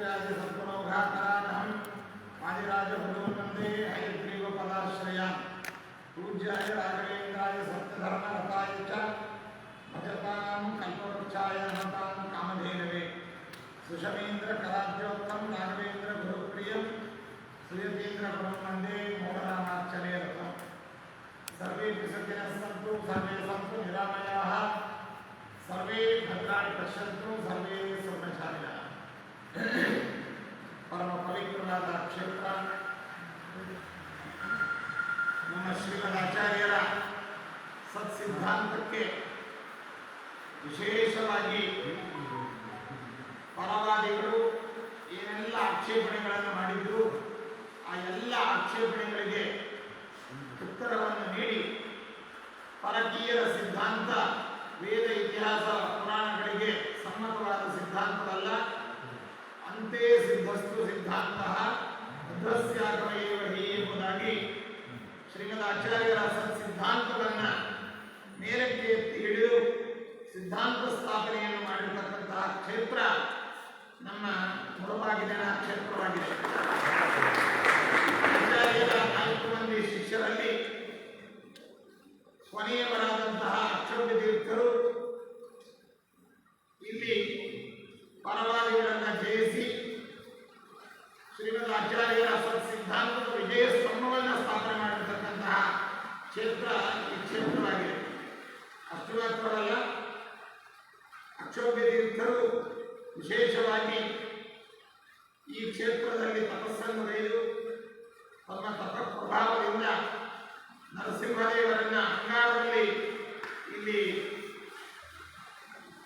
सद्गुणौघाकरानहं आदिराजभगवन्वन्दे हयग्रीवपदाश्रयान् पूज्याय राघवेन्द्राय सत्यधर्मरताय च भजतां कल्पवृक्षाय हतां कामधेनवे सुषमेन्द्रकलाद्योत्तं राघवेन्द्रगुरुप्रियं श्रियतीन्द्रगुरुवन्दे मोहरामार्चने रतम् सर्वेऽपि सज्जनः सन्तु सर्वे सन्तु निरामयाः सर्वे भद्राणि पश्यन्तु सर्वे स्वर्णशालिनः ಪರಮ ಪವಿತ್ರವಾದ ಕ್ಷೇತ್ರ. ನಮ್ಮ ಶ್ರೀಮದಾಚಾರ್ಯರ ಸತ್ಸಿದ್ಧಾಂತಕ್ಕೆ ವಿಶೇಷವಾಗಿ ಪರವಾದಿಗಳು ಏನೆಲ್ಲ ಆಕ್ಷೇಪಣೆಗಳನ್ನು ಮಾಡಿದ್ರು, ಆ ಎಲ್ಲ ಆಕ್ಷೇಪಣೆಗಳಿಗೆ ಉತ್ತರವನ್ನು ನೀಡಿ ಪರಕೀಯರ ಸಿದ್ಧಾಂತ, ವೇದ ಇತಿಹಾಸ, ಪುರಾಣಗಳಿಗೆ ಸಮ್ಮತವಾದ ಸಿದ್ಧಾಂತವಲ್ಲ. ಅಂತೆ ಸಿದ್ಧಸ್ತು ಸಿದ್ಧಾಂತ ಬುದ್ಧಸ್ಯಾಗಮಯೇವ ಹಿ ಎಂಬುದಾಗಿ ಶ್ರೀಮದ್ ಆಚಾರ್ಯರ ಸಿದ್ಧಾಂತವನ್ನ ಮೇಲಕ್ಕೆ ಎತ್ತಿ ಹಿಡಿದು ಸಿದ್ಧಾಂತ ಸ್ಥಾಪನೆಯನ್ನು ಮಾಡಿರ್ತಕ್ಕಂತಹ ಕ್ಷೇತ್ರ ನಮ್ಮ ಮುಳಬಾಗಿಲಿನ ಕ್ಷೇತ್ರವಾಗಿದೆ. ಆಚಾರ್ಯರ ನಾಲ್ಕು ಮಂದಿ ಶಿಷ್ಯರಲ್ಲಿ ಕೊನೆಯವರಾದಂತಹ ಅಕ್ಷೋಭ್ಯ ತೀರ್ಥರು ಇಲ್ಲಿ ಪರವಾದಿಗಳನ್ನು ಜಯಿಸಿ ಶ್ರೀಮದ್ ಆಚಾರ್ಯರ ಸತ್ಸಿದ್ಧಾಂತದ ವಿಜಯ ಸ್ತಂಭವನ್ನು ಸ್ಥಾಪನೆ ಮಾಡಿರ್ತಕ್ಕಂತಹ ಕ್ಷೇತ್ರ ಈ ಕ್ಷೇತ್ರವಾಗಿದೆ ಅಷ್ಟು ಮಾತ್ರವಲ್ಲ ಅಕ್ಷೋಭ್ಯ ತೀರ್ಥರು ವಿಶೇಷವಾಗಿ ಈ ಕ್ಷೇತ್ರದಲ್ಲಿ ತಪಸ್ಸನ್ನು ಗೈದು ತಮ್ಮ ತಪ ಪ್ರಭಾವದಿಂದ ಅಂಗಾರದಲ್ಲಿ ಇಲ್ಲಿ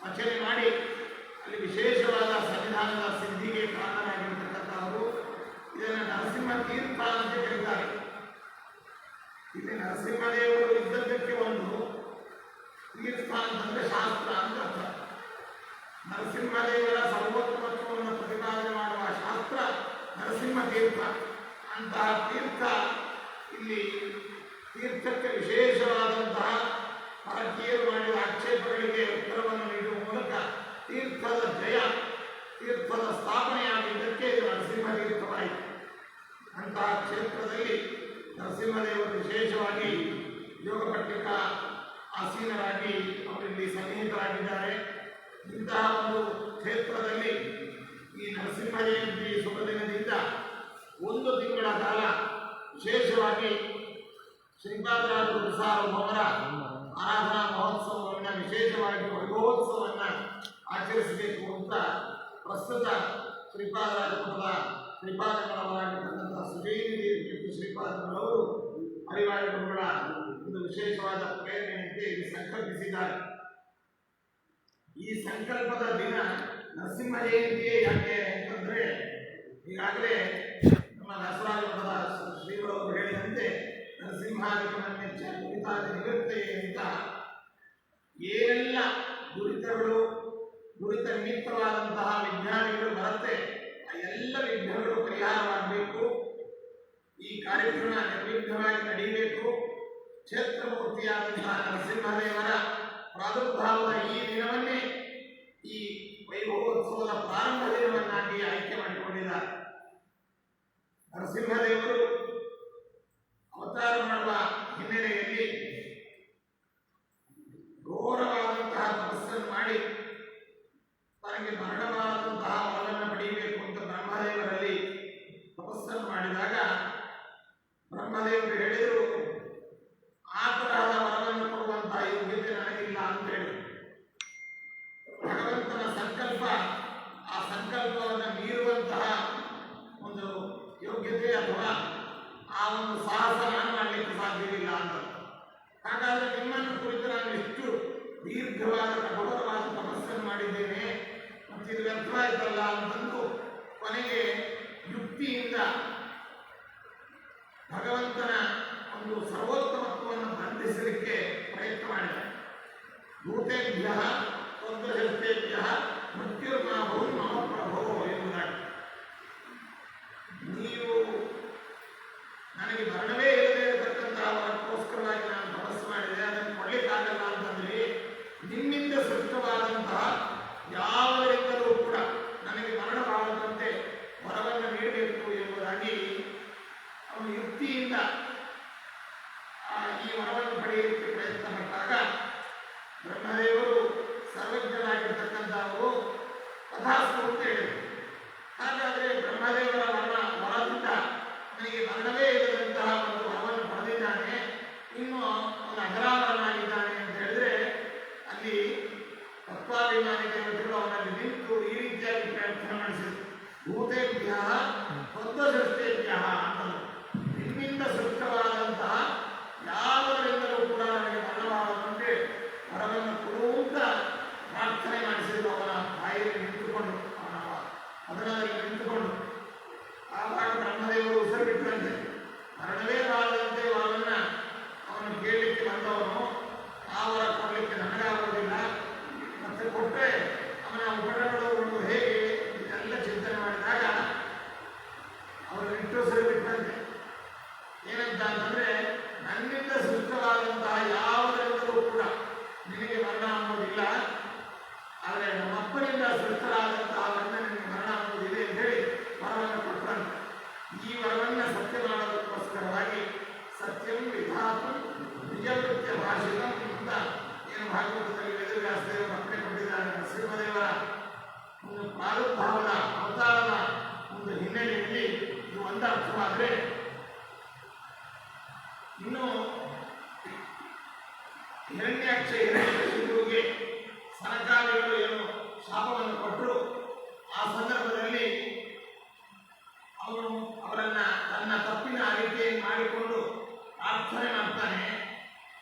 ರಚನೆ ಮಾಡಿ, ಅಲ್ಲಿ ವಿಶೇಷವಾದ ಸಂವಿಧಾನದ ಸಿದ್ಧಿಗೆ ಕಾರಣರಾಗಿರ್ತಕ್ಕಂಥವರು ಇದನ್ನು ನರಸಿಂಹ ತೀರ್ಥ ಅಂತ ಕರೀತಾರೆ. ಇಲ್ಲಿ ನರಸಿಂಹದೇವರು ಇದ್ದದ್ದಕ್ಕೆ ಒಂದು ತೀರ್ಥ ಅಂತಂದ್ರೆ ಶಾಸ್ತ್ರ ಅಂತ ಅರ್ಥ. ನರಸಿಂಹದೇವರ ಸರ್ವೋತ್ತಮತ್ವವನ್ನು ಪ್ರತಿಪಾದನೆ ಮಾಡುವ ಶಾಸ್ತ್ರ ನರಸಿಂಹ ತೀರ್ಥ. ಅಂತಹ ತೀರ್ಥ ಇಲ್ಲಿ ತೀರ್ಥಕ್ಕೆ ವಿಶೇಷವಾದಂತಹ ಭಾರತೀಯರು ಮಾಡಿದ ಆಕ್ಷೇಪಗಳಿಗೆ ಉತ್ತರವನ್ನು ನೀಡುವ ಮೂಲಕ ತೀರ್ಥದ ಜಯ, ತೀರ್ಥದ ಸ್ಥಾಪನೆಯಾಗಿದ್ದಕ್ಕೆ ಇದು ನರಸಿಂಹ ಅಂತಹ ಕ್ಷೇತ್ರದಲ್ಲಿ ನರಸಿಂಹದೇವರು ವಿಶೇಷವಾಗಿ ಯೋಗ ಪಟ್ಟಿಕ ಆಸೀನರಾಗಿ ಅವರಲ್ಲಿ ಸನ್ನಿಹಿತರಾಗಿದ್ದಾರೆ. ಇಂತಹ ಒಂದು ಕ್ಷೇತ್ರದಲ್ಲಿ ಈ ನರಸಿಂಹ ಜಯಂತಿ ಶುಭ ದಿನದಿಂದ ಒಂದು ತಿಂಗಳ ಕಾಲ ವಿಶೇಷವಾಗಿ ಶ್ರೀಪಾದರಾಜ ಸಾರ್ವಭೌಮರ ಆರಾಧನಾ ಮಹೋತ್ಸವವನ್ನು ವಿಶೇಷವಾಗಿ ವೈಭವೋತ್ಸವವನ್ನು ಆಚರಿಸಬೇಕು ಅಂತ ಪ್ರಸ್ತುತ ಶ್ರೀಪಾದರಾಜ ಮಠದ ಶ್ರೀಪಾದಗಳವರಾಗಿರ್ತಕ್ಕಂಥ ಸುಜೀನಿಧಿ ಕೀರ್ತಿ ಶ್ರೀಪಾದಗಳವರು ಹರಿವಾಯ ಗುರುಗಳ ಒಂದು ವಿಶೇಷವಾದ ಪ್ರೇರಣೆಯಂತೆ ಇಲ್ಲಿ ಸಂಕಲ್ಪಿಸಿದ್ದಾರೆ. ಈ ಸಂಕಲ್ಪದ ದಿನ ನರಸಿಂಹ ಜಯಂತಿಯೇ ಯಾಕೆ ಅಂತಂದ್ರೆ ಈಗಾಗಲೇ ನಮ್ಮ ನರಸರಾಜ ಮಠದ ಶ್ರೀಗಳವರು ದುರಿತಾದಿ ನಿವೃತ್ತಯೇ ಅಂತ ಏನೆಲ್ಲ ದುರಿತಗಳು, ದುರಿತ ನಿಮಿತ್ತವಾದಂತಹ ವಿಜ್ಞಾನಿಗಳು ಬರುತ್ತೆ. ಆ ಎಲ್ಲ ವಿಘ್ನಗಳು ಪರಿಹಾರವಾಗಬೇಕು ಈ ಕಾರ್ಯಕ್ರಮ ನಿರ್ವಿಘ್ನವಾಗಿ ನಡೀಬೇಕು. ಕ್ಷೇತ್ರಮೂರ್ತಿಯಾದಂತಹ ನರಸಿಂಹದೇವರ ಪ್ರಾದುರ್ಭಾವದ ಈ ದಿನವನ್ನೇ ಈ ವೈಭವೋತ್ಸವದ ಪ್ರಾರಂಭ ದಿನವನ್ನಾಗಿ ಆಯ್ಕೆ ಮಾಡಿಕೊಂಡಿದ್ದಾರೆ. ನರಸಿಂಹದೇವರು ಅವತಾರ ಮಾಡುವ ಹಿನ್ನೆಲೆಯಲ್ಲಿ ಘೋರವಾದಂತಹ ತಪಸ್ಸನ್ನು ಮಾಡಿ ತನಗೆ ಮರಣವಾದಂತಹ ವರವನ್ನು ಪಡೆಯಬೇಕು ಅಂತ ಬ್ರಹ್ಮದೇವರಲ್ಲಿ ತಪಸ್ಸನ್ನು ಮಾಡಿದಾಗ ಬ್ರಹ್ಮದೇವರು ಹೇಳಿದರು ಆ ತರಹದ ವರವನ್ನು ಕೊಡುವಂತಹ ಯೋಗ್ಯತೆ ನನಗಿಲ್ಲ ಅಂತ ಹೇಳಿ ಭಗವಂತನ ಸಂಕಲ್ಪ ಆ ಸಂಕಲ್ಪವನ್ನು ಮೀರುವಂತಹ ಒಂದು ಯೋಗ್ಯತೆ ಅಥವಾ ಆ ಒಂದು ಸಾಹಸ ನಾನು ಮಾಡಲಿಕ್ಕೆ ಸಾಧ್ಯವಿಲ್ಲ ಅಂತ ಹಾಗಾದ್ರೆ ನಿಮ್ಮನ್ನು ಕುರಿತು ನಾನು ಎಷ್ಟು ದೀರ್ಘವಾದ ಕಠೋರವಾದ ತಪಸ್ಸನ್ನು ಮಾಡಿದ್ದೇನೆ, ಮತ್ತು ಇದು ವ್ಯರ್ಥವಾಯ್ತಲ್ಲ ಅಂತಂದು ಕೊನೆಗೆ ಯುಕ್ತಿಯಿಂದ ಭಗವಂತನ ಒಂದು ಸರ್ವೋತ್ತಮತ್ವವನ್ನು ಬಂಧಿಸಲಿಕ್ಕೆ ಪ್ರಯತ್ನ ಮಾಡಿದ. ಭೂತೇಭ್ಯ ತ್ವಗ್ರಹಸ್ತೇಭ್ಯ ಮೃತ್ಯುರ್ಮಾಭವು ಮಮ ಪ್ರಭೋ ಎಂಬುದಾಗಿ. ನೀವು ನನಗೆ ಮರಣವೇ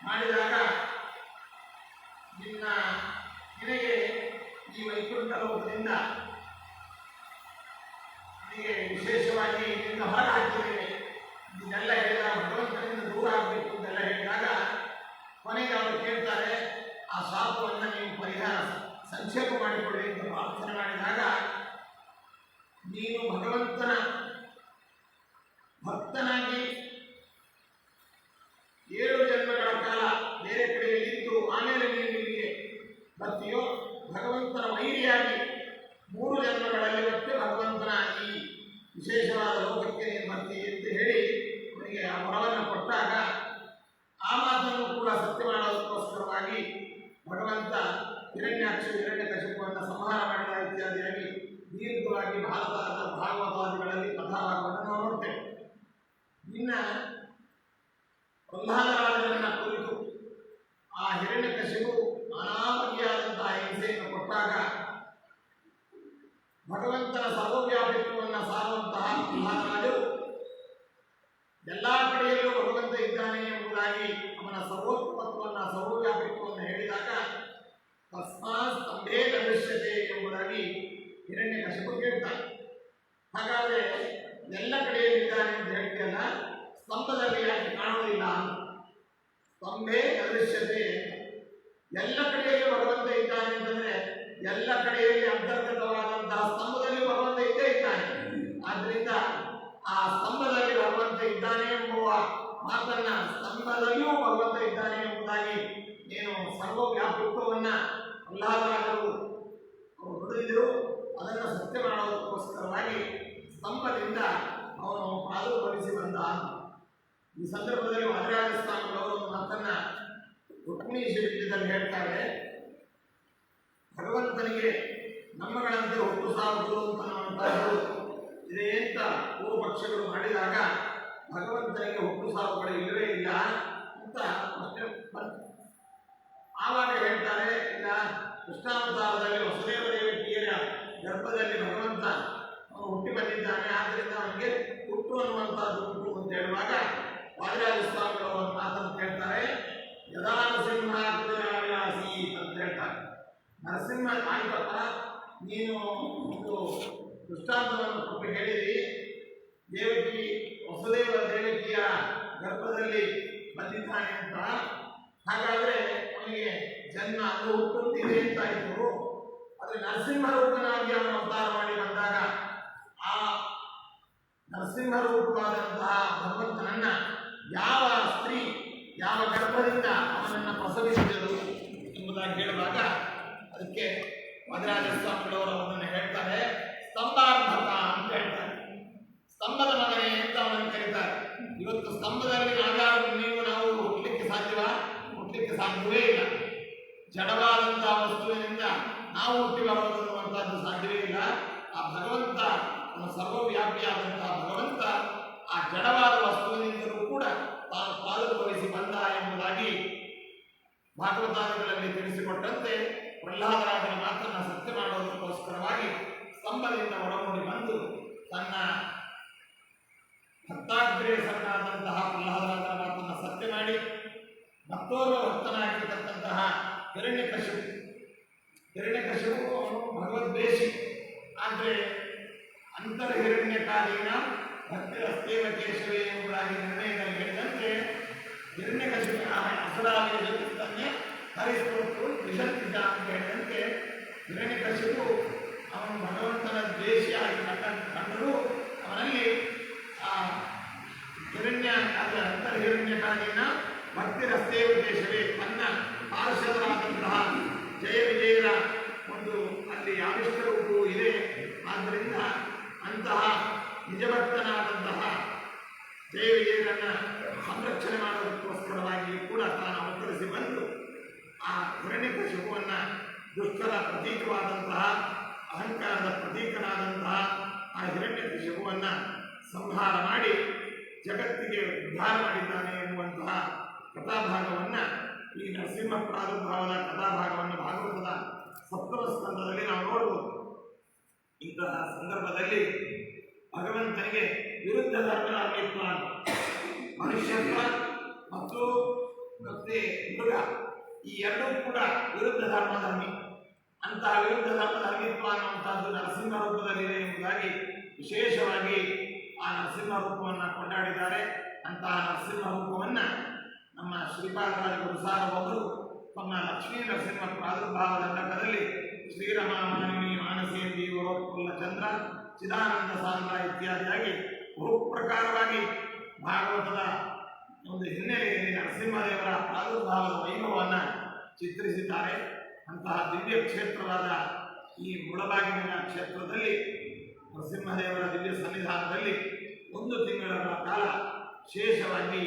ಮಾಡಿದಾಗ ನಿನ್ನ ನಿನಗೆ ಈ ವೈಕುಂಠ ಲೋಕದಿಂದ ನಿನಗೆ ವಿಶೇಷವಾಗಿ ನಿನ್ನ ಹೊರ ಹಾಕಿದ್ದೇನೆ ಇದನ್ನೆಲ್ಲ ಹೇಳಿದಾಗ ಭಗವಂತನಿಂದ ದೂರ ಆಗಬೇಕು ಅಂತೆಲ್ಲ ಹೇಳಿದಾಗ ಕೊನೆಗೆ ಅವರು ಕೇಳ್ತಾರೆ ಆ ಶಾಪವನ್ನು ನೀವು ಪರಿಹಾರ ಸಂಕ್ಷೇಪ ಮಾಡಿಕೊಳ್ಳಿ ಅಂತ ಪ್ರಾರ್ಥನೆ ಮಾಡಿದಾಗ ನೀನು ಭಗವಂತನ ಭಕ್ತನಾಗಿ ಏಳು ಜನ್ಮಗಳ ಕಾಲ ಬೇರೆ ಕಡೆಯಲ್ಲಿ ಇದ್ದು ಆಮೇಲೆ ನೀನು ಇಲ್ಲಿಗೆ ಬರ್ತೀಯೋ ಭಗವಂತನ ವೈರಿಯಾಗಿ ಮೂರು ಜನ್ಮಗಳಲ್ಲಿ ಮತ್ತೆ ಭಗವಂತನಾಗಿ ವಿಶೇಷವಾದ ಲೋಕಕ್ಕೆ ನೀನು ಬರ್ತೀಯ ಅಂತ ಹೇಳಿ ಅವನಿಗೆ ಆ ವರವನ್ನು ಕೊಟ್ಟಾಗ ಆ ಮಾತನ್ನು ಕೂಡ ಸತ್ಯ ಮಾಡೋದಕ್ಕೋಸ್ಕರವಾಗಿ ಭಗವಂತ ಹಿರಣ್ಯಾಕ್ಷ ಹಿರಣ್ಯಕಶಿಪುವನ್ನು ಸಂಹಾರ ಮಾಡಿದ ಇತ್ಯಾದಿಯಾಗಿ ದೀರ್ಘವಾಗಿ ಭಾರತದ ಭಾಗವತಾದಿಗಳಲ್ಲಿ ಕಥಾಭಾಗವನ್ನು ನಾವು ನೋಡ್ತೇವೆ. ಇನ್ನ ಪ್ರಹ್ಲಾದರಾಜರನ್ನ ಕುರಿತು ಆ ಹಿರಣ್ಯಕಶಿಪು ನಾನಾ ಬಗೆಯಾದಂತಹ ಹಿಂಸೆಯನ್ನು ಕೊಟ್ಟಾಗ ಭಗವಂತನ ಸರ್ವವ್ಯಾಪಿತ್ವವನ್ನು ಸಾರುವಂತಹ ಮಹಾರಾಜರು ಎಲ್ಲ ಕಡೆಯಲ್ಲೂ ಭಗವಂತ ಇದ್ದಾನೆ ಎಂಬುದಾಗಿ ಅವನ ಸರ್ವೋತ್ಪತ್ವವನ್ನು ಸರ್ವವ್ಯಾಪಿತ್ವವನ್ನು ಹೇಳಿದಾಗ ತಸ್ಮಾತ್ ಸ್ತಂಭೇ ದೃಶ್ಯತೆ ಎಂಬುದಾಗಿ ಹಿರಣ್ಯ ಕಶಿಪು ಕೇಳ್ತಾನೆ ಹಾಗಾದ್ರೆ ಎಲ್ಲ ಕಡೆಯಲ್ಲಿದ್ದಾನೆ ಅಂತ ಹೇಳ್ತೀಯಲ್ಲ, ಸ್ತಂಭದಲ್ಲಿ ಯಾಕೆ ಕಾಣುವುದಿಲ್ಲ? ಸ್ತಂಭೇ ಅದೃಶ್ಯತೆ ಎಲ್ಲ ಕಡೆಯಲ್ಲಿ ಭಗವಂತ ಇದ್ದಾನೆ ಅಂತಂದ್ರೆ ಎಲ್ಲ ಕಡೆಯಲ್ಲಿ ಅಂತರ್ಗತವಾದಂತಹ ಸ್ತಂಭದಲ್ಲಿ ಭಗವಂತ ಇದ್ದೇ ಇದ್ದಾನೆ. ಆದ್ರಿಂದ ಆ ಸ್ತಂಭದಲ್ಲಿ ಭಗವಂತ ಇದ್ದಾನೆ ಎಂಬುವ ಮಾತನ್ನ ಸ್ತಂಭದಲ್ಲಿಯೂ ಭಗವಂತ ಇದ್ದಾನೆ ಎಂಬುದಾಗಿ ಏನು ಸರ್ವವ್ಯಾಪಕತ್ವವನ್ನ ಪ್ರಹ್ಲಾದರಾಜರು ಅವರು ಹೊಡೆದಿದ್ದರು ಅದನ್ನು ಸತ್ಯ ಮಾಡೋದಕ್ಕೋಸ್ಕರವಾಗಿ ಸ್ತಂಭದಿಂದ ಅವನು ಪ್ರಾದುರ್ಭವಿಸಿ ಬಂದ ಈ ಸಂದರ್ಭದಲ್ಲಿ ಒಂದು ಮಾತನ್ನ ರುಕ್ಮಿಣಿ ಶಿಲ್ಪದಲ್ಲಿ ಹೇಳ್ತಾರೆ. ಭಗವಂತನಿಗೆ ನಮ್ಮಗಳಂತೆ ಒಟ್ಟು ಸಾವುದು ಅಂತ ಅನ್ನುವಂಥದ್ದು ಇದೆ ಅಂತ ಪೂರ್ವ ಪಕ್ಷಗಳು ಮಾಡಿದಾಗ ಭಗವಂತನಿಗೆ ಒಟ್ಟು ಸಾವುಗಳು ಇಲ್ಲವೇ ಇಲ್ಲ ಅಂತ ಮತ್ತೆ ಆವಾಗ ಹೇಳ್ತಾರೆ, ಇಲ್ಲ, ಕೃಷ್ಣಾವತಾರದಲ್ಲಿ ವಸುದೇವ ದೇವಿಯರ ಗರ್ಭದಲ್ಲಿ ಭಗವಂತ ಹುಟ್ಟಿ ಬಂದಿದ್ದಾನೆ ಆದ್ದರಿಂದ ಅವನಿಗೆ ಹುಟ್ಟು ಅನ್ನುವಂಥದ್ದು ಉಂಟು ಅಂತ ಹೇಳುವಾಗ ವಾದಿರಾಜ ಸ್ವಾಮಿಗಳು ಒಂದು ಮಾತನ್ನು ಕೇಳ್ತಾರೆ ಯದಾ ನರಸಿಂಹ ಕುದುರಾವಿಲಾಸಿ ಅಂತ ಹೇಳ್ತಾರೆ ನರಸಿಂಹ ನೀನು ಒಂದು ದೃಷ್ಟಾಂತವನ್ನು ಕೊಟ್ಟು ಹೇಳಿರಿ. ದೇವಕಿ, ವಸುದೇವ ದೇವಕಿಯ ಗರ್ಭದಲ್ಲಿ ಬಂದಿದ್ದಾನೆ ಅಂತ. ಹಾಗಾದ್ರೆ ಅವನಿಗೆ ಜನ್ಮ ಅದು ಹುಟ್ಟುತ್ತಿದೆ ಅಂತ ಇದ್ದರು ಆದರೆ ನರಸಿಂಹ ರೂಪನಾಗಿ ಅವನು ಅವತಾರ ಮಾಡಿ ಬಂದಾಗ ಆ ನರಸಿಂಹ ರೂಪವಾದಂತಹ ಭಗವಂತನನ್ನ ಯಾವ ಸ್ತ್ರೀ ಯಾವ ಗರ್ಭದಿಂದ ಅವನನ್ನ ಪ್ರಸವಿಸಿದರು ಎಂಬುದಾಗಿ ಹೇಳುವಾಗ ಅದಕ್ಕೆ ಮದರಾಜ ಸ್ವಾಮಿಗಳವರು ಅವನನ್ನು ಹೇಳ್ತಾರೆ ಸ್ತಂಭಾರ್ಭಕ ಅಂತ ಹೇಳ್ತಾರೆ. ಸ್ತಂಭದ ಮಗನೇ ಅಂತ ಅವನನ್ನು ಕರೀತಾರೆ. ಇವತ್ತು ಸ್ತಂಭದಲ್ಲಿ ಆಧಾರ ನೀವು ನಾವು ಹುಟ್ಟಲಿಕ್ಕೆ ಸಾಧ್ಯವ? ಹುಟ್ಟಲಿಕ್ಕೆ ಸಾಧ್ಯವೇ ಇಲ್ಲ. ಜಡವಾದಂತಹ ವಸ್ತುವಿನಿಂದ ನಾವು ಹುಟ್ಟಿ ಬರುವುದನ್ನುವಂತಹದ್ದು ಸಾಧ್ಯವೇ ಇಲ್ಲ. ಆ ಭಗವಂತ ಸರ್ವವ್ಯಾಪಿಯಾದಂತಹ ಭಗವಂತ, ಆ ಜಡವಾದ ವಸ್ತುವಿನಿಂದಲೂ ಕೂಡ ತಾನು ಪಾಲುಭವಿಸಿ ಬಂದ ಎಂಬುದಾಗಿ ಭಾಗವತಾದಿಗಳಲ್ಲಿ ತಿಳಿಸಿಕೊಟ್ಟಂತೆ. ಪ್ರಹ್ಲಾದರಾಜನ ಮಾತನ್ನು ಸತ್ಯ ಮಾಡುವುದಕ್ಕೋಸ್ಕರವಾಗಿ ಸ್ತಂಭದಿಂದ ಒಳಗೊಂಡು ಬಂದು ತನ್ನ ಭಕ್ತಾಗ್ರೇಸರನಾದಂತಹ ಪ್ರಹ್ಲಾದರಾಜನ ಮಾತನ್ನು ಸತ್ಯ ಮಾಡಿ ಮತ್ತೋರ್ವ ಭಕ್ತನಾಗಿರ್ತಕ್ಕಂತಹ ಹಿರಣ್ಯಕಶಿಪು ಹಿರಣ್ಯಕಶಿಪು ಅವನು ಭಗವದ್ವೇಷಿ ಆದರೆ ಅಂತರ್ ಹಿರಣ್ಯಕಾಲೀನ ಭಕ್ತಿ ಕೇಶವೇ ಎಂಬುದಾಗಿ ನಿರ್ಣಯದಲ್ಲಿ ಹೇಳಿದಂತೆ ಹಿರಣ್ಯಕಶಿಪು ಜೊತೆ ಜಗತ್ತನ್ನೇ ಹರಿಸ್ಕೊಟ್ಟು ವಿಷಂತಿದ್ದ ಅಂತ ಹೇಳಿದಂತೆ ಹಿರಣ್ಯಕಶಿಪು ಅವನು ಭಗವಂತನ ದ್ವೇಷಿಯಾಗಿ ಕಂಡ ಕಂಡರೂ ಅವನಲ್ಲಿ ಆ ಹಿರಣ್ಯ ಅದರ ಅಂತರ ಹಿರಣ್ಯಕಾಲೀನ ಭಕ್ತಿ ರಸ್ತೆಯ ದೇಶವೇ ತನ್ನ ಪಾರ್ಷದರಾದಂತಹ ಜಯ ವಿಜಯರ ಒಂದು ಅಲ್ಲಿ ಆವಿಷ್ಟ ರೂಪವೂ ಇದೆ ಆದ್ದರಿಂದ ಅಂತಹ ನಿಜಭಕ್ತನಾದಂತಹ ಜಯ ವಿಜಯರನ್ನು ಸಂರಕ್ಷಣೆ ಮಾಡುವುದಕ್ಕೋಸ್ಕರವಾಗಿ ಕೂಡ ತಾನು ಅವತರಿಸಿ ಬಂದು ಆ ಹಿರಣ್ಯಕಶಿಪುವನ್ನ ದುಷ್ಟರ ಪ್ರತೀಕವಾದಂತಹ, ಅಹಂಕಾರದ ಪ್ರತೀಕನಾದಂತಹ ಆ ಹಿರಣ್ಯಕಶಿಪುವನ್ನ ಸಂಹಾರ ಮಾಡಿ ಜಗತ್ತಿಗೆ ಉದ್ಧಾರ ಮಾಡಿದ್ದಾನೆ ಎನ್ನುವಂತಹ ಕಥಾಭಾಗವನ್ನು ಈ ನರಸಿಂಹ ಪ್ರಾದುರ್ಭಾವದ ಕಥಾಭಾಗವನ್ನು ಭಾಗವತದ ಸಪ್ತಮ ಸ್ಕಂದದಲ್ಲಿ ನಾವು ನೋಡಬಹುದು ಇಂತಹ ಸಂದರ್ಭದಲ್ಲಿ ಭಗವಂತನಿಗೆ ವಿರುದ್ಧ ಧರ್ಮರಾಗಿತ್ವ ಮನುಷ್ಯತ್ವ ಮತ್ತು ಮತ್ತೆ ಮೃಗ ಈ ಎರಡೂ ಕೂಡ ವಿರುದ್ಧ ಧರ್ಮಧರ್ಮಿ. ಅಂತಹ ವಿರುದ್ಧ ಧರ್ಮಧರ್ಮಿತ್ವ ಅನ್ನುವಂತಹದ್ದು ನರಸಿಂಹ ರೂಪದಲ್ಲಿದೆ ಎಂಬುದಾಗಿ ವಿಶೇಷವಾಗಿ ಆ ನರಸಿಂಹ ರೂಪವನ್ನು ಕೊಂಡಾಡಿದ್ದಾರೆ. ಅಂತಹ ನರಸಿಂಹ ರೂಪವನ್ನು ನಮ್ಮ ಶ್ರೀಪಾದರಾಜ ಗುರುಸಾರವರು ತಮ್ಮ ಲಕ್ಷ್ಮೀ ನರಸಿಂಹ ಪ್ರಾದುರ್ಭಾವದ ಘಟ್ಟದಲ್ಲಿ ಶ್ರೀರಮ ಮಾನವಿ ಮಾನಸೇಂದಿ ವರೋತ್ಫುಲ್ಲ ಚಂದ್ರ, ಚಿದಾನಂದ ಸಾಂದ್ರ ಇತ್ಯಾದಿಯಾಗಿ ಬಹು ಪ್ರಕಾರವಾಗಿ ಭಾಗವತದ ಒಂದು ಹಿನ್ನೆಲೆಯಲ್ಲಿ ನರಸಿಂಹದೇವರ ಪ್ರಾದುರ್ಭಾವದ ವೈಭವವನ್ನು ಚಿತ್ರಿಸಿದ್ದಾರೆ. ಅಂತಹ ದಿವ್ಯ ಕ್ಷೇತ್ರವಾದ ಈ ಮುಳಬಾಗಿಲಿನ ಕ್ಷೇತ್ರದಲ್ಲಿ ನರಸಿಂಹದೇವರ ದಿವ್ಯ ಸನ್ನಿಧಾನದಲ್ಲಿ ಒಂದು ತಿಂಗಳ ಕಾಲ ವಿಶೇಷವಾಗಿ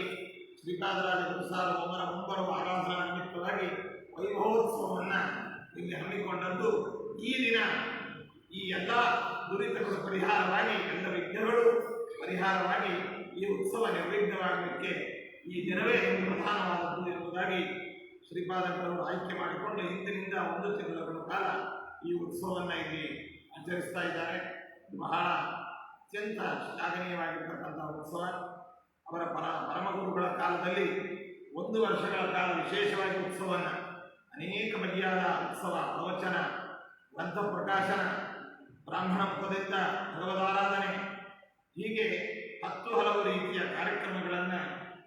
ಶ್ರೀಪಾದರಾಜ ಗುರುಸಾರ ಒಮ್ಮರ ಮುಂಬರುವ ಆರಾಧನಾ ನಿಮಿತ್ತವಾಗಿ ವೈಭವೋತ್ಸವವನ್ನು ಇಲ್ಲಿ ಹಮ್ಮಿಕೊಂಡದ್ದು. ಈ ದಿನ ಈ ಎಲ್ಲ ದುರಿತಗಳು ಪರಿಹಾರವಾಗಿ, ಎಲ್ಲ ವಿಘ್ನಗಳು ಪರಿಹಾರವಾಗಿ ಈ ಉತ್ಸವ ನಿರ್ವಿಘ್ನವಾಗಲಿಕ್ಕೆ ಈ ದಿನವೇ ಪ್ರಧಾನವಾದದ್ದು ಎಂಬುದಾಗಿ ಶ್ರೀಪಾದಗಳವರು ಆಯ್ಕೆ ಮಾಡಿಕೊಂಡು ಇಂದಿನಿಂದ ಒಂದು ತಿಂಗಳ ಕಾಲ ಈ ಉತ್ಸವವನ್ನು ಇಲ್ಲಿ ಆಚರಿಸ್ತಾ ಇದ್ದಾರೆ. ಇದು ಬಹಳ ಅತ್ಯಂತ ಶ್ಲಾಘನೀಯವಾಗಿರ್ತಕ್ಕಂಥ ಉತ್ಸವ. ಅವರ ಪರ ಪರಮಗುರುಗಳ ಕಾಲದಲ್ಲಿ ಒಂದು ವರ್ಷಗಳ ಕಾಲ ವಿಶೇಷವಾಗಿ ಉತ್ಸವವನ್ನು, ಅನೇಕ ಬಗೆಯಾದ ಉತ್ಸವ, ಪ್ರವಚನ, ಗ್ರಂಥ ಪ್ರಕಾಶನ, ಬ್ರಾಹ್ಮಣ ಮುಖದಿಂದ ಭಗವದಾರಾಧನೆ, ಹೀಗೆ ಹತ್ತು ಹಲವು ರೀತಿಯ ಕಾರ್ಯಕ್ರಮಗಳನ್ನು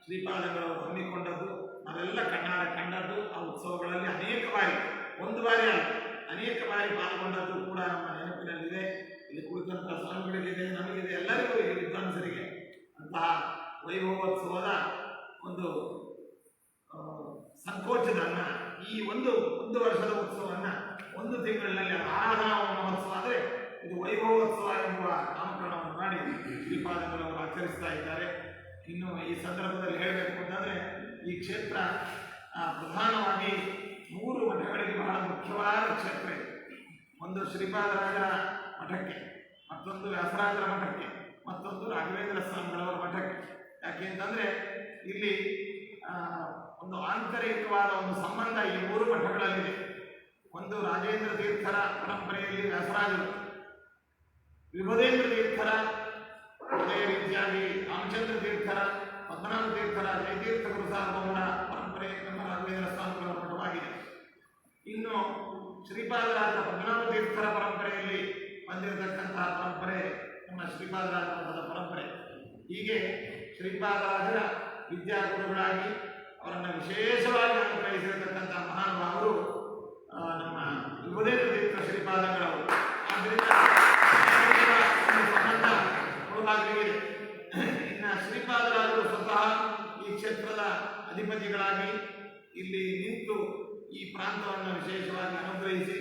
ಶ್ರೀಪಾದಗಳವರು ಹಮ್ಮಿಕೊಂಡದ್ದು. ನಾವೆಲ್ಲ ಕನ್ನಡ ಕಂಡದ್ದು ಆ ಉತ್ಸವಗಳಲ್ಲಿ ಅನೇಕ ಬಾರಿ, ಒಂದು ಬಾರಿ ಅಲ್ಲ, ಅನೇಕ ಬಾರಿ ಪಾಲ್ಗೊಂಡದ್ದು ಕೂಡ ನಮ್ಮ ನೆನಪಿನಲ್ಲಿದೆ. ಇಲ್ಲಿ ಕುಳಿತಂಥ ಸ್ವಾಮಿಗಳಿಗಿದೆ, ನಮಗಿದೆ, ಎಲ್ಲರಿಗೂ ಈ ವಿದ್ವಾಂಸರಿಗೆ ಅಂತಹ ವೈಭವೋತ್ಸವದ ಒಂದು ಸಂಕೋಚದನ್ನ ಈ ಒಂದು ಒಂದು ವರ್ಷದ ಉತ್ಸವವನ್ನ ಒಂದು ತಿಂಗಳಲ್ಲಿ ಆರಾಧನಾ ಮಹೋತ್ಸವ ಆದರೆ ಇದು ವೈಭವೋತ್ಸವ ಎಂಬ ನಾಮಕರಣವನ್ನು ಮಾಡಿ ಶ್ರೀಪಾದಗಳನ್ನು ಆಚರಿಸ್ತಾ ಇದ್ದಾರೆ. ಇನ್ನು ಈ ಸಂದರ್ಭದಲ್ಲಿ ಹೇಳಬೇಕು ಅಂತಂದ್ರೆ ಈ ಕ್ಷೇತ್ರ ಪ್ರಧಾನವಾಗಿ ಮೂರು ಮಠಗಳಿಗೆ ಬಹಳ ಮುಖ್ಯವಾದ ಕ್ಷೇತ್ರ ಇದೆ. ಒಂದು ಶ್ರೀಪಾದರಾಜರ ಮಠಕ್ಕೆ, ಮತ್ತೊಂದು ವ್ಯಾಸರಾಜರ ಮಠಕ್ಕೆ, ಮತ್ತೊಂದು ರಾಘವೇಂದ್ರ ಸ್ವಾಮಿಗಳವರ ಮಠಕ್ಕೆ. ಯಾಕೆ ಅಂತಂದ್ರೆ, ಇಲ್ಲಿ ಒಂದು ಆಂತರಿಕವಾದ ಒಂದು ಸಂಬಂಧ ಈ ಮೂರು ಮಠಗಳಲ್ಲಿದೆ. ಒಂದು ರಾಜೇಂದ್ರ ತೀರ್ಥರ ಪರಂಪರೆಯಲ್ಲಿ ವ್ಯಾಸರಾಜರು. ವಿಭದೇಂದ್ರ ತೀರ್ಥರ, ಅದೇ ರೀತಿಯಾಗಿ ರಾಮಚಂದ್ರ ತೀರ್ಥರ ಪದ್ಮನಾಭ ತೀರ್ಥರ ಜಯತೀರ್ಥ ಗುರುಸಾರ್ವಮರ ಪರಂಪರೆ ನಮ್ಮ ರಾಘವೇಂದ್ರ ಸ್ವಾಮಿಗಳ ಮಠವಾಗಿದೆ. ಇನ್ನು ಶ್ರೀಪಾದರಾಜ ಪದ್ಮನಾಭ ತೀರ್ಥರ ಪರಂಪರೆಯಲ್ಲಿ ಬಂದಿರತಕ್ಕಂತಹ ಪರಂಪರೆ, ನಮ್ಮ ಶ್ರೀಪಾದರಾಜ ಪರಂಪರೆ. ಹೀಗೆ ಶ್ರೀಪಾದರಾಜರ ವಿದ್ಯಾಗುರುಗಳಾಗಿ ಅವರನ್ನು ವಿಶೇಷವಾಗಿ ಅನುಗ್ರಹಿಸಿರತಕ್ಕಂತಹ ಮಹಾನುಭಾವರು ನಮ್ಮ ವಿಭುಧೇಂದ್ರ ತೀರ್ಥ ಶ್ರೀಪಾದಗಳವರು ಆದ್ದರಿಂದ ಸಂಬಂಧ ಮುಳುಬಾಗಿಲಿಗಿದೆ ಇನ್ನು ಈ ಕ್ಷೇತ್ರದ ಅಧಿಪತಿಗಳಾಗಿ ಇಲ್ಲಿ ನಿಂತು ಈ ಪ್ರಾಂತವನ್ನು ವಿಶೇಷವಾಗಿ ಅನುಗ್ರಹಿಸಿ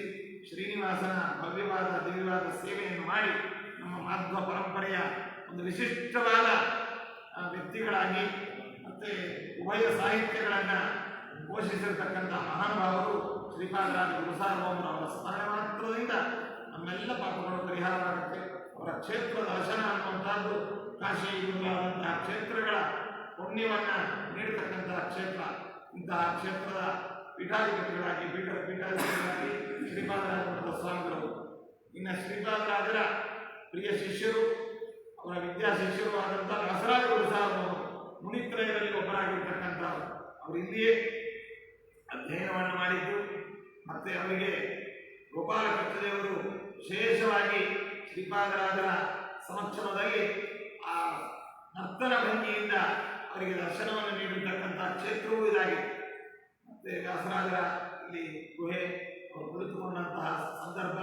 ಶ್ರೀನಿವಾಸನ ಭವ್ಯವಾದ ದಿವ್ಯವಾದ ಸೇವೆಯನ್ನು ಮಾಡಿ ನಮ್ಮ ಮಾಧ್ವ ಪರಂಪರೆಯ ಒಂದು ವಿಶಿಷ್ಟವಾದ ವ್ಯಕ್ತಿಗಳಾಗಿ ಮತ್ತೆ ಉಭಯ ಸಾಹಿತ್ಯಗಳನ್ನು ಘೋಷಿಸಿರ್ತಕ್ಕಂಥ ಮಹಾನುಭಾವರು ಶ್ರೀಪಾದರಾಜ ಅವರ ಸ್ಮರಣೆ ಮಾತ್ರದಿಂದ ನಮ್ಮೆಲ್ಲ ಪಾಪಗಳು ಪರಿಹಾರವಾಗುತ್ತೆ. ಅವರ ಕ್ಷೇತ್ರದ ದರ್ಶನ ಅನ್ನುವಂಥದ್ದು ಕಾಶಿ ಮೊದಲಾದಂತಹ ಕ್ಷೇತ್ರಗಳ ಪುಣ್ಯವನ್ನ ನೀಡತಕ್ಕಂತಹ ಕ್ಷೇತ್ರ, ಇಂತಹ ಕ್ಷೇತ್ರದ ಪೀಠಾಧಿಪತಿಗಳಾಗಿ, ಪೀಠ ಪೀಠಾಧಿಪತಿಗಳಾಗಿ ಶ್ರೀಪಾದರಾಜ ಸ್ವಾಮಿಗಳು. ಇನ್ನು ಶ್ರೀಪಾದರಾಜರ ಪ್ರಿಯ ಶಿಷ್ಯರು, ಅವರ ವಿದ್ಯಾ ಶಿಷ್ಯರು ಆದಂಥ ಸಹ ಅವರು ಮುನಿತ್ರಯರಲ್ಲಿ ಒಬ್ಬರಾಗಿರ್ತಕ್ಕಂಥವ್ರು. ಅವರು ಇಲ್ಲಿಯೇ ಅಧ್ಯಯನವನ್ನು ಮಾಡಿದ್ದು, ಮತ್ತೆ ಅವರಿಗೆ ಗೋಪಾಲ ಕೃಷ್ಣದೇವರು ವಿಶೇಷವಾಗಿ ಶ್ರೀಪಾದರಾಜರ ಸಮಕ್ಷಮದಲ್ಲಿ ಆ ನರ್ತನ ಭಂಗಿಯಿಂದ ಅವರಿಗೆ ದರ್ಶನವನ್ನು ನೀಡಿರ್ತಕ್ಕಂಥ ಕ್ಷೇತ್ರವೂ ಇದಾಗಿದೆ. ಮತ್ತೆ ವ್ಯಾಸರಾಜರ ಇಲ್ಲಿ ಗುಹೆ ಅವರು ಕುಳಿತುಕೊಂಡಂತಹ ಸಂದರ್ಭ,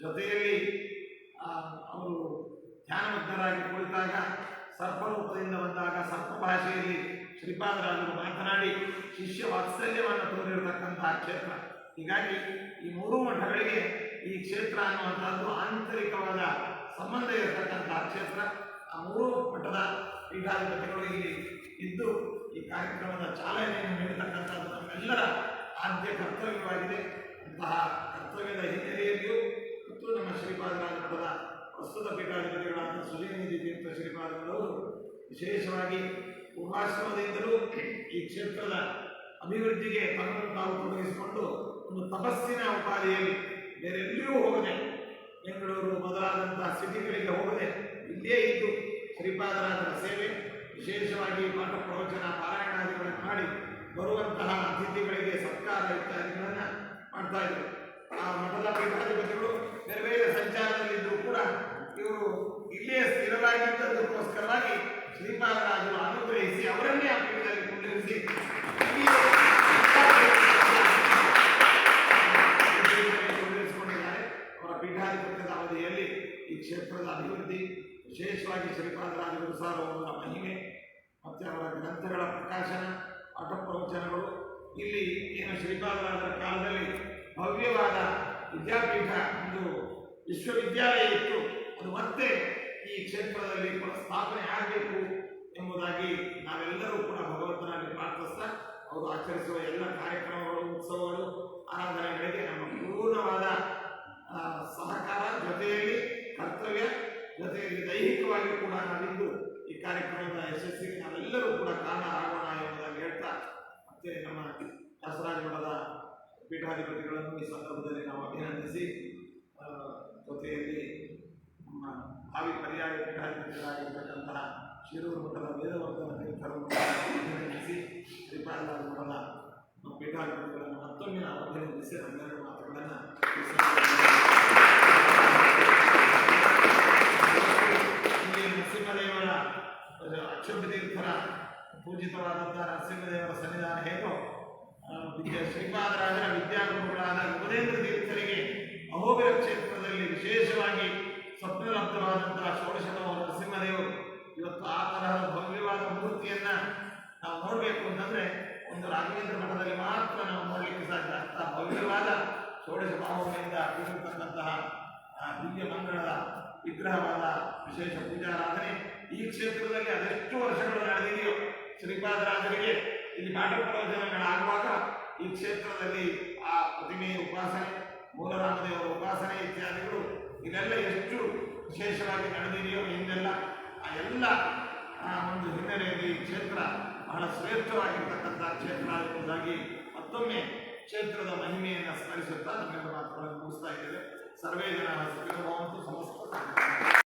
ಜೊತೆಯಲ್ಲಿ ಅವರು ಧ್ಯಾನಮಗ್ನರಾಗಿ ಕುಳಿತಾಗ ಸರ್ಪರೂಪದಿಂದ ಬಂದಾಗ ಸರ್ಪ ಭಾಷೆಯಲ್ಲಿ ಶ್ರೀಪಾದರಾಜರು ಮಾತನಾಡಿ ಶಿಷ್ಯ ವಾತ್ಸಲ್ಯವನ್ನು ತೋರಿರತಕ್ಕಂತಹ ಕ್ಷೇತ್ರ. ಹೀಗಾಗಿ ಈ ಮೂರು ಮಠಗಳಿಗೆ ಈ ಕ್ಷೇತ್ರ ಅನ್ನುವಂಥದ್ದು ಆಂತರಿಕವಾದ ಸಂಬಂಧ ಇರತಕ್ಕಂತಹ ಕ್ಷೇತ್ರ. ಆ ಮೂರು ಮಠದ ಪೀಠಾಧಿಪತಿಗಳು ಇಲ್ಲಿ ಇದ್ದು ಈ ಕಾರ್ಯಕ್ರಮದ ಚಾಲನೆಯನ್ನು ನೀಡತಕ್ಕಂಥದ್ದು ನಮ್ಮೆಲ್ಲರ ಆದ್ಯ ಕರ್ತವ್ಯವಾಗಿದೆ. ಅಂತಹ ಕರ್ತವ್ಯದ ಹಿನ್ನೆಲೆಯಲ್ಲಿಯೂ ಮತ್ತು ನಮ್ಮ ಶ್ರೀಪಾದರಾಜ ಪ್ರಸ್ತುತ ಪೀಠಾಧಿಪತಿಗಳಾದ ಸುಜಯನಿಧಿ ತೀರ್ಥ ಶ್ರೀಪಾದರವರು ವಿಶೇಷವಾಗಿ ಪೂರ್ವಾಶ್ರಮದಿಂದಲೂ ಈ ಕ್ಷೇತ್ರದ ಅಭಿವೃದ್ಧಿಗೆ ತಮ್ಮನ್ನು ತಾವು ತೊಡಗಿಸಿಕೊಂಡು ಒಂದು ತಪಸ್ಸಿನ ಉಪಾಧಿಯಲ್ಲಿ ಬೇರೆಲ್ಲಿಯೂ ಹೋಗದೆ ಬೆಂಗಳೂರು ಮೊದಲಾದಂತಹ ಸಿಟಿಗಳಿಗೆ ಹೋಗದೆ ಇಲ್ಲೇ ಇದ್ದು ಶ್ರೀಪಾದರಾಜರ ಸೇವೆ ವಿಶೇಷವಾಗಿ ಪಾಠ ಪ್ರವಚನ ಪಾರಾಯಣಾದಿಗಳನ್ನು ಮಾಡಿ ಬರುವಂತಹ ಅತಿಥಿಗಳಿಗೆ ಸತ್ಕಾರ ಇತ್ಯಾದಿಗಳನ್ನು ಮಾಡ್ತಾ ಇದ್ರು ಆ ಮಠದ ಪೀಠಾಧಿಪತಿಗಳು ಬೇರೆ ಬೇರೆ ಸಂಚಾರದಲ್ಲಿದ್ದರೂ ಕೂಡ ಇವರು ಇಲ್ಲೇ ಸ್ಥಿರರಾಗಿದ್ದದಕ್ಕೋಸ್ಕರವಾಗಿ ಶ್ರೀಪಾದರಾಜರು ಅನುಗ್ರಹಿಸಿ ಅವರನ್ನೇ ಆ ಪೀಠದಲ್ಲಿ ಕುಳ್ಳಿರಿಸಿ ತೊಡಗಿಸಿಕೊಂಡಿದ್ದಾರೆ ಅವರ ಪೀಠಾಧಿಪತ್ಯದ ಅವಧಿಯಲ್ಲಿ ಈ ಕ್ಷೇತ್ರದ ಅಭಿವೃದ್ಧಿ ವಿಶೇಷವಾಗಿ ಶ್ರೀಪಾದರಾದರೂ ಸಾರ ಅವರ ಮಹಿಮೆ ಮತ್ತು ಅವರ ಗ್ರಂಥಗಳ ಪ್ರಕಾಶನ ಪಾಠ ಪ್ರವಚನಗಳು ಇಲ್ಲಿ ಏನು ಶ್ರೀಪಾದರಾಜರ ಕಾಲದಲ್ಲಿ ಭವ್ಯವಾದ ವಿದ್ಯಾಪೀಠ, ಒಂದು ವಿಶ್ವವಿದ್ಯಾಲಯ ಇತ್ತು. ಅದು ಮತ್ತೆ ಈ ಕ್ಷೇತ್ರದಲ್ಲಿ ಸ್ಥಾಪನೆ ಆಗಬೇಕು ಎಂಬುದಾಗಿ ನಾವೆಲ್ಲರೂ ಕೂಡ ಭಗವಂತನಲ್ಲಿ ಪ್ರಾರ್ಥಿಸ್ತಾ, ಅವರು ಆಚರಿಸುವ ಎಲ್ಲ ಕಾರ್ಯಕ್ರಮಗಳು, ಉತ್ಸವಗಳು, ಆರಾಧನೆಗಳಿಗೆ ನಮ್ಮ ಪೂರ್ಣವಾದ ಸಹಕಾರ ಜೊತೆಯಲ್ಲಿ, ಕರ್ತವ್ಯ ಜೊತೆಯಲ್ಲಿ ದೈಹಿಕವಾಗಿ ಕೂಡ ನಾವಿದ್ದು ಈ ಕಾರ್ಯಕ್ರಮದ ಯಶಸ್ಸಿಗೆ ನಾವೆಲ್ಲರೂ ಕೂಡ ಕಾರಣರಾಗೋಣ ಎಂಬುದಾಗಿ ಹೇಳ್ತಾ ಮತ್ತೆ ನಮ್ಮ ವ್ಯಾಸರಾಜ ಮಠದ ಪೀಠಾಧಿಪತಿಗಳನ್ನು ಈ ಸಂದರ್ಭದಲ್ಲಿ ನಾವು ಅಭಿನಂದಿಸಿ ಜೊತೆಯಲ್ಲಿ ನಮ್ಮ ಭಾವಿ ಪರ್ಯಾಯ ಪೀಠಾಧಿಪತಿಗಳಾಗಿರ್ತಕ್ಕಂತಹ ಶಿರೂರು ಮಠದ ವೇದವರ್ಧನ ತೀರ್ಥರನ್ನು ಅಭಿನಂದಿಸಿ ಶ್ರೀಪಾದರಾಜ ಮಠದ ಪೀಠಾಧಿಪತಿಗಳನ್ನು ಮತ್ತೊಮ್ಮೆ ನಾವು ಅಭಿನಂದಿಸಿ ಹನ್ನೆರಡು ಮಾತುಗಳನ್ನು ಈ ಸಂದರ್ಭದಲ್ಲಿ ಇಲ್ಲಿ ನರಸಿಂಹದೇವರ ಅಕ್ಷೋಭ ತೀರ್ಥರ ಪೂಜಿತವಾದಂತಹ ನರಸಿಂಹದೇವರ ಸನ್ನಿಧಾನ ಹೇಗೋ ವಿದ್ಯಾ ಶ್ರೀಪಾದರಾಜರ ವಿದ್ಯಾಗುರುಗಳಾದ ಉಪದೇಂದ್ರ ತೀರ್ಥರಿಗೆ ಅಹೋಬಿರ ಕ್ಷೇತ್ರದಲ್ಲಿ ವಿಶೇಷವಾಗಿ ಸ್ವಪ್ನಲಬ್ಧವಾದಂತಹ ಷೋಡಶತಮ ನರಸಿಂಹದೇವರು ಇವತ್ತು ಆ ತರಹದ ಭವ್ಯವಾದ ಮೂರ್ತಿಯನ್ನ ನಾವು ನೋಡಬೇಕು ಅಂತಂದ್ರೆ ಒಂದು ರಾಘವೇಂದ್ರ ಮಠದಲ್ಲಿ ಮಾತ್ರ ನಾವು ನೋಡಲಿಕ್ಕೆ ಸಾಧ್ಯ. ಅಂತ ಭವ್ಯವಾದ ಷೋಡಶ ಭಾವನೆಯಿಂದ ಕೂಡಿರ್ತಕ್ಕಂತಹ ದಿವ್ಯ ಮಂಗಳದ ವಿಗ್ರಹವಾದ ವಿಶೇಷ ಪೂಜಾರಾಧನೆ ಈ ಕ್ಷೇತ್ರದಲ್ಲಿ ಅದೆಷ್ಟು ವರ್ಷಗಳು ನಡೆದಿದೆಯೋ ಶ್ರೀಪಾದರಾಜರಿಗೆ ಇಲ್ಲಿ ಪಾಠ ಪ್ರವಚನಗಳಾಗುವಾಗ ಈ ಕ್ಷೇತ್ರದಲ್ಲಿ ಆ ಪ್ರತಿಮೆಯ ಉಪಾಸನೆ, ಮೂಲರಾಮದೇವರ ಉಪಾಸನೆ ಇತ್ಯಾದಿಗಳು ಇದೆಲ್ಲ ಎಷ್ಟು ವಿಶೇಷವಾಗಿ ನಡೆದಿದೆಯೋ ಹಿಂದೆಲ್ಲ ಆ ಎಲ್ಲ ಒಂದು ಹಿನ್ನೆಲೆಯಲ್ಲಿ ಈ ಕ್ಷೇತ್ರ ಬಹಳ ಶ್ರೇಷ್ಠವಾಗಿರ್ತಕ್ಕಂಥ ಕ್ಷೇತ್ರ ಎಂಬುದಾಗಿ ಮತ್ತೊಮ್ಮೆ ಕ್ಷೇತ್ರದ ಮಹಿಮೆಯನ್ನು ಸ್ಮರಿಸುತ್ತಾ ನಮ್ಮೆಲ್ಲ ಮಾತುಗಳನ್ನು ಮುಗಿಸ್ತಾ ಇದ್ದೇವೆ. ಸರ್ವೇ ಜನ ಸಮಸ್ತ